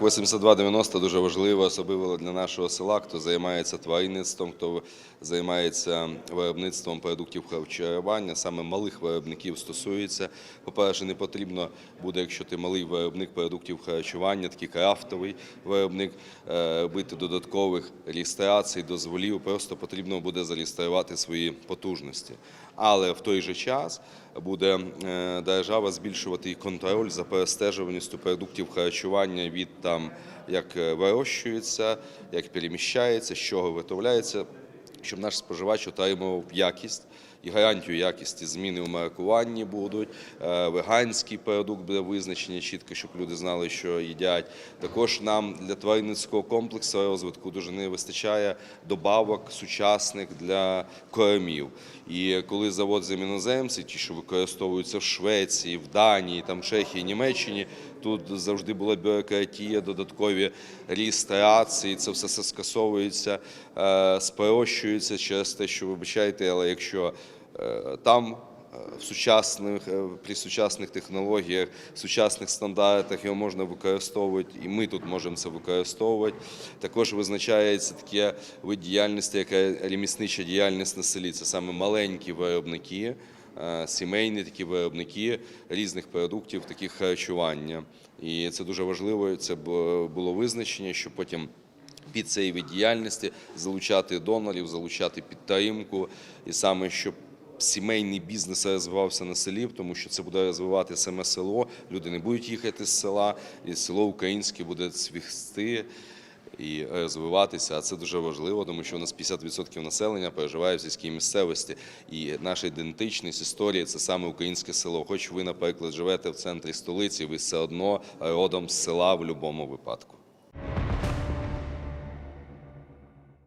8290 дуже важливо, особливо для нашого села, хто займається тваринництвом, хто займається виробництвом продуктів харчування, саме малих виробників стосується. По-перше, не потрібно буде, якщо ти малий виробник продуктів харчування, такий крафтовий виробник, е, робити додаткових реєстрацій, дозволів. Просто потрібно буде зареєструвати свої потужності. Але в той же час буде е, держава збільшувати і контроль за перестежуваністю продуктів харчування від там, як е, вирощується, як переміщається, з чого виготовляється, щоб наш споживач отримував якість і гарантію якісті. Зміни у маркуванні будуть, е, веганський продукт буде визначений чітко, щоб люди знали, що їдять. Також нам для тваринницького комплексу розвитку дуже не вистачає добавок сучасних для кормів. І коли завод з іноземці, ті, що використовуються в Швеції, в Данії, там Чехії, Німеччині, тут завжди була бюрократія, додаткові реєстрації, це все, скасовується, е, спрощується через те, що вибачайте, але якщо там е, в сучасних е, при сучасних технологіях, сучасних стандартах його можна використовувати, і ми тут можемо це використовувати. Також визначається таке вид діяльності, яка реміснича діяльність на селі. Це саме маленькі виробники, е, сімейні такі виробники різних продуктів, таких харчування. І це дуже важливо. Це було визначення, що потім під вид діяльності залучати донорів, залучати підтримку, і саме щоб сімейний бізнес розвивався на селі, тому що це буде розвивати саме село. Люди не будуть їхати з села, і село українське буде цвісти. І розвиватися, а це дуже важливо, тому що у нас 50% населення переживає в сільській місцевості, і наша ідентичність, історія це саме українське село. Хоч ви, наприклад, живете в центрі столиці, ви все одно родом з села в будь-якому випадку.